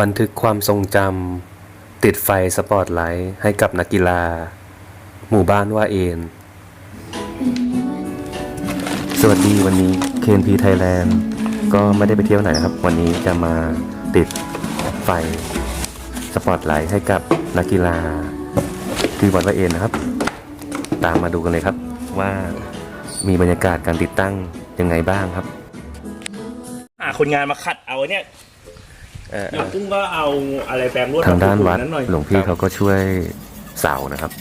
บันทึกความทรงจำติดไฟสปอตไลท์ให้กับนักกีฬา หมู่บ้านว่าเอนสวัสดีวันนี้ KNP Thailand ก็ไม่ได้ไปเที่ยวไหนนะครับ วันนี้จะมาติดไฟสปอตไลท์ให้กับนักกีฬาที่วัดว่าเอนนะครับ ตามมาดูกันเลยครับว่ามีบรรยากาศการติดตั้งยังไงบ้างครับหาคนงานมาขัดเอาเนี่ย เอ่อเดี๋ยวกุ้งก็เอาอะไรแปรงลวดทางด้านวัดมผูกๆหน่อยหลวงพี่เขาก็ช่วยเสานะครับ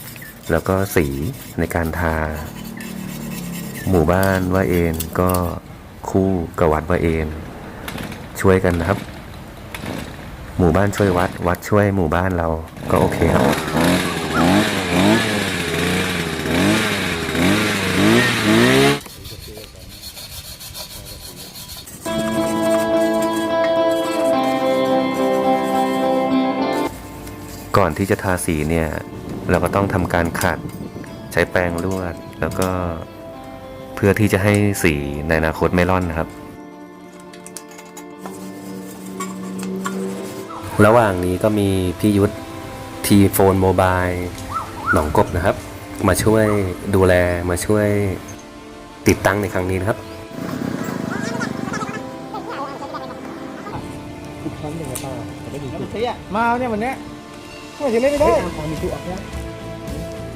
แล้วก็สีในการทา หมู่บ้านว่าเอนก็คู่กับวัดว่าเอนช่วยกันนะครับ หมู่บ้านช่วยวัด วัดช่วยหมู่บ้านเราก็โอเคครับ อนที่จะทาสีเนี่ย เราก็ต้องทำการขัด ใช้แปรงลวด แล้วก็เพื่อที่จะให้สีในอนาคตไม่ร่อนนะครับ ระหว่างนี้ก็มีพี่ยุทธทีโฟนโมบายหนองกบนะครับ มาช่วยดูแลมาช่วยติดตั้งในครั้งนี้นะครับมาเนี่ยวันเนี้ย ไม่จะเล่นไม่ได้ตอนนี้คือออกแล้ว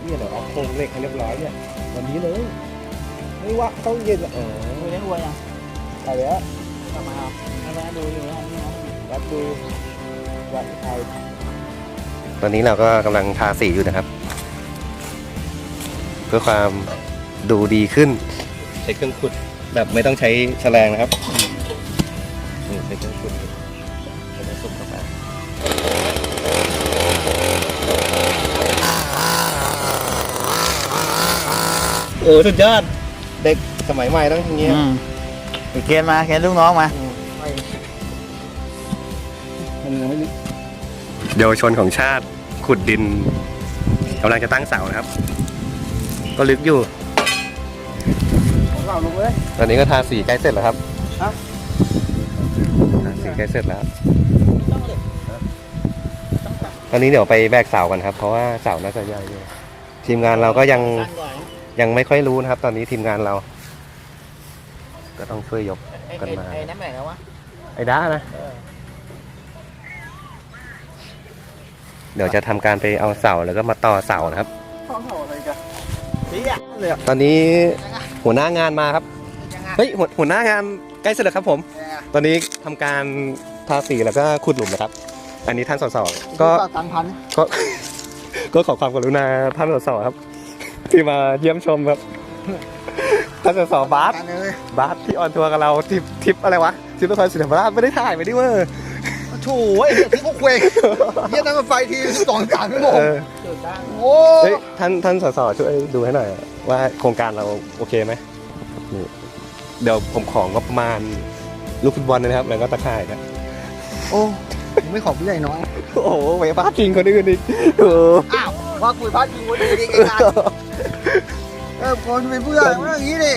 เนี่ยเดี๋ยวเอาโครงเหล็กให้เรียบร้อยเนี่ยวันนี้เลยไม่ว่าต้องเย็นอะเออดูได้หัวยังไปแล้วทำไมอะทำไมดูอยู่นะนี่นะวัดดูวัดไทยตอนนี้เราก็กำลังทาสีอยู่นะครับ เพื่อความดูดีขึ้น ใช้เครื่องขุดแบบไม่ต้องใช้แฉลงนะครับนี่ใช้เครื่องขุด โอ้สุดยอดเด็กสมัยใหม่ต้องอย่างเงี้ยอืมไปเกณฑ์มาเกณฑ์ลูกน้องมา มันยังไม่ลึกเยาวชนของชาติขุดดินกำลังจะตั้งเสานะครับ ก็ลึกอยู่ของเราลงเลย ตอนนี้ก็ทาสีใกล้เสร็จแล้วครับฮะ ทาสีใกล้เสร็จแล้ว ตอนนี้เดี๋ยวไปแบกเสากันครับ เพราะว่าเสาน่าจะใหญ่อยู่ทีมงานเราก็ยัง ยังไม่ค่อยรู้นะครับ ตอนนี้ทีมงานเรา ก็ต้องช่วยยกกันมา ไอ้น้ำแหม่งแล้ววะไอ้ด้านะ เดี๋ยวจะทำการไปเอาเสาแล้วก็มาต่อเสานะครับ ข้าวเห่าอะไรกันพี่อะตอนนี้หัวหน้างานมาครับเฮ้ยหัวหัวหน้างานใกล้เสร็จแล้วครับผม ตอนนี้ทำการทาสีแล้วก็ขุดหลุมนะครับ อันนี้ท่านสสก็ ตังพันก็ ก็ขอความกรุณาท่านสสครับ ที่มาเยี่ยมชมครับท่านสสบาสเลยบาสที่ออนทัวร์กับเราทริปทริปอะไรวะทริปนครศรีธรรมราชไม่ได้ถ่ายไปดิเว้ยโถ่ไอ้ที่พวกเคว้งเยี่ยนั่งรถไฟทีสองสามชั่วโมงเออโอ้เฮ้ยท่านท่านสสช่วยดูให้หน่อย ว่าโครงการเราโอเคไหมนี่เดี๋ยวผมของก็ประมาณลูกฟุตบอลนะครับ แล้วก็ตะข่ายนะโอ้ไม่ขอผู้ใหญ่น้อย โอ้โหไปพาดพิงคนอื่นอีกโอ้โหอ้าวว่าคุยพาดพิงคนอื่นอีกไอ้งาน เออคนเป็นเพื่อนมันอย่างนี้ดิ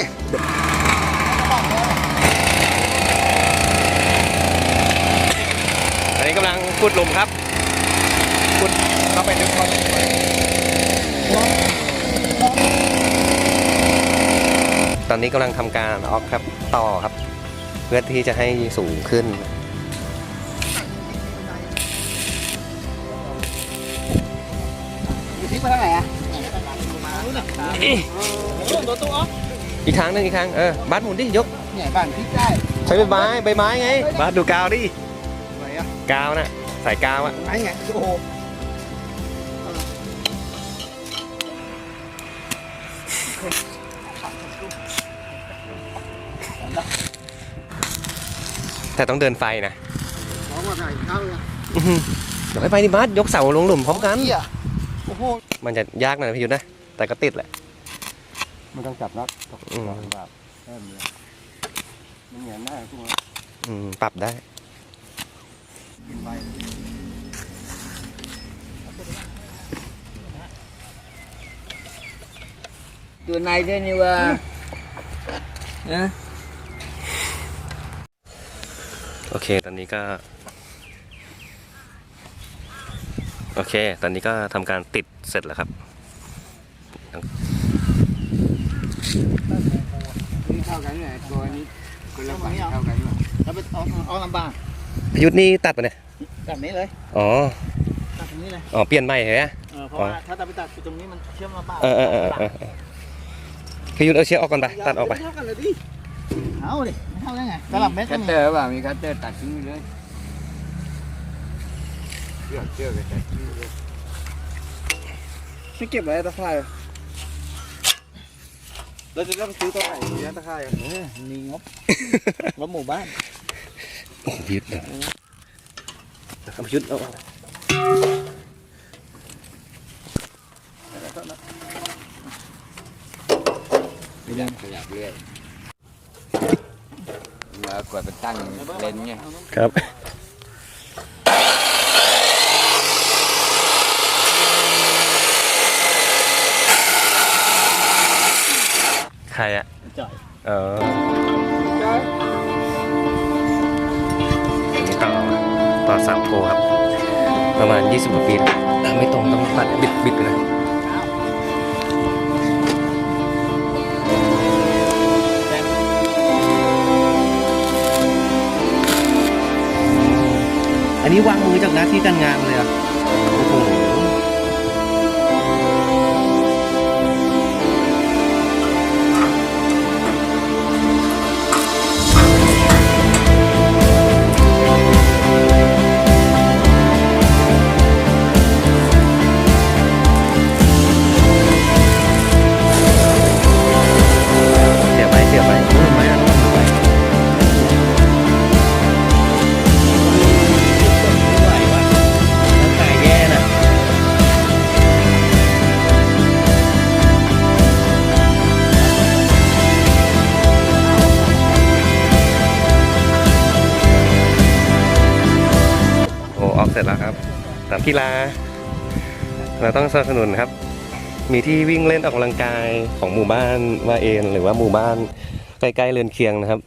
อันนี้กำลังขุดหลุมครับขุดเข้าไปลึกเข้าไปตอนนี้กำลังทำการออกครับต่อครับ เพื่อที่จะให้สูงขึ้นอยู่ อีกครั้งหนึ่งอีกครั้งเออบัสหมุนดิยกเนี่ยบ้านพลิกได้ใช้ใบไม้ใบไม้ไงบัสดูกาวดิไหนอะกาวน่ะใส่กาวอะไอ้ไงโอ้โหแต่ต้องเดินไฟนะของมาถ่ายเข้าเลยอื้อหือเดี๋ยวไปดิบัสยกเสาลงหลุมพร้อมกัน โอ้โห มันจะยากหน่อยพี่ยุทธนะ แต่ก็ติดแหละ มันต้องจับนักอืม แบบแค่นี้มันเหนียวหน้าคุณอืมปรับได้ กินไปตัวในด้วยนี่ว่านะโอเค ตอนนี้ก็ โอเค ตอนนี้ก็ทำการติดเสร็จแล้วครับ นี่เท่ากันเนี่ยตัวนี้คนละฝั่งเท่ากันวะแล้วไปเอาเอาลำบากพยุทธ์นี่ตัดปะเนี่ยแบบนี้เลยอ๋อตัดตรงนี้เลยอ๋อเปลี่ยนใหม่เหรอเออเพราะว่าถ้าตัดไปตัดตรงนี้มันเชื่อมลำบากเออเออเออเออเออพยุทธ์เอาเชือกออกก่อนไปตัดออกไปเท่ากันเลยดิเอาดิไม่เท่าได้ไงสลับเม็ดคัก็ตมีเตอร์ป่ะมีคัตเตอร์ตัดทิ้งไปเลยเชือกเชือกก็ตัดทิ้งไปเลยไม่เก็บไว้ตะไคร่ เราจะต้องซื้อตัวไหนเลี้ยงตะไคร่อะเออมีงบ งบหมู่บ้านโอ้พยุทธ์เนี่ยเอาพยุทธ์เอาออกขยับขยับเรื่อยมากว่าไปตั้งเลนไงครับ ใครอะจ่อยเอออันนี้ต่อต่อสามโทครับ ประมาณ 20กว่าปีแล้วอะไม่ตรงต้องปัดบิดบิดไปหน่อยอันนี้วางมือจากหน้าที่การงานเลย อออกเสร็จแล้วครับสนามกีฬา เราต้องสนับสนุนครับ มีที่วิ่งเล่นออกกำลังกายของหมู่บ้านว่าเอนหรือว่าหมู่บ้านใกล้ๆเรือนเคียงนะครับ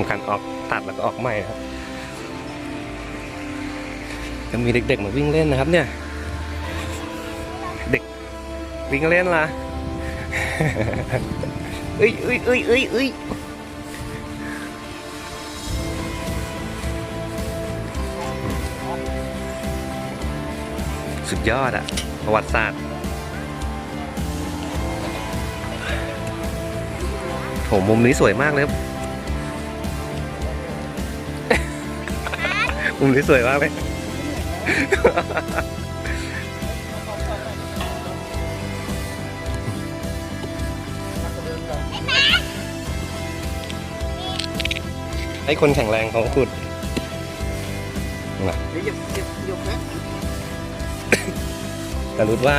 ทำการออกตัดแล้วก็ออกใหม่ครับจะมีเด็กๆมาวิ่งเล่นนะครับ เนี่ย เด็กวิ่งเล่นล่ะเอ้ยเอ้ยเอ้ยเอ้ยเอ้ยสุดยอดอะประวัติศาสตร์โหมุมนี้สวยมากเลยครับ มุมนี้สวยมากเลยให้คนแข็งแรงเขาขุดเดี๋ยวหยิบหยิบหยิบแป๊บกระลุดว่า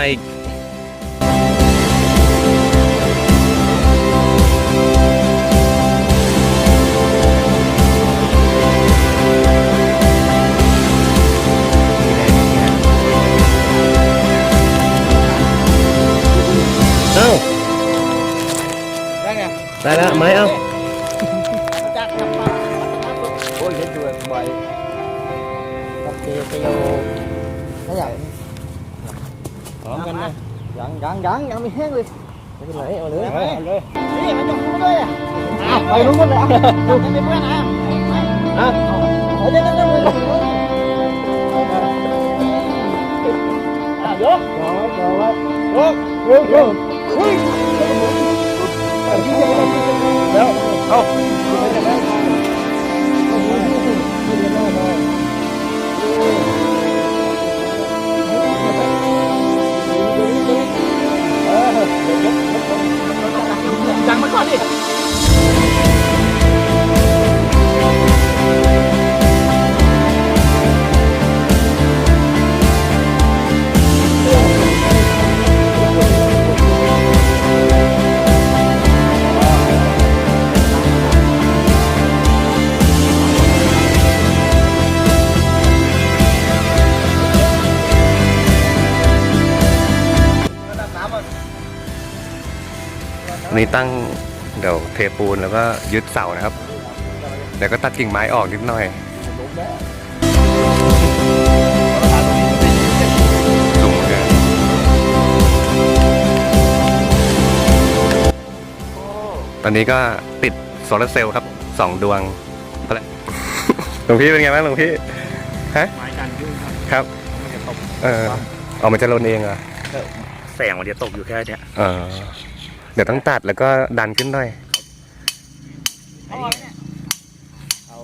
อ้าวไปรู้หมดเลยอะดูให้ไม่เพื่อนอะอะ นี้ตั้งเดี๋ยวเทปูนแล้วก็ยึดเสานะครับ เดี๋ยวก็ตัดกิ่งไม้ออกนิดหน่อยสูงเกินตอนนี้ก็ติดโซลาร์เซลล์ครับสองดวงพอแล้วหลวงพี่เป็นไงบ้างหลวงพี่ฮะไม้กันยุ่งครับครับ มันจะตกเออเอามันจะลนเองเหรอแสงมันจะตกอยู่แค่เนี้ยเออเดี๋ยวต้องตัดแล้วก็ดันขึ้นหน่อยเอา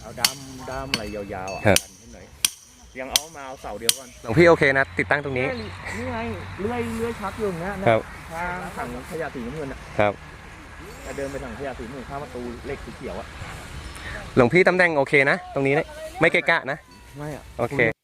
เอาด้ามด้ามอะไรยาวๆอะครับกันขึ้นหน่อยยังเอามาเอาเสาเดียวก่อนหลวงพี่โอเคนะ ติดตั้งตรงนี้นี่ไงเลื่อยเลื่อยชักอยู่อย่างเงี้ยนะครับทางถังขยะสีน้ำเงินอะครับจะเดินไปถังขยะสีน้ำเงินข้ามประตูเหล็กสีเขียวอะหลวงพี่ตำแหน่งโอเคนะ ตรงนี้นะไม่เกะกะนะไม่อะโอเค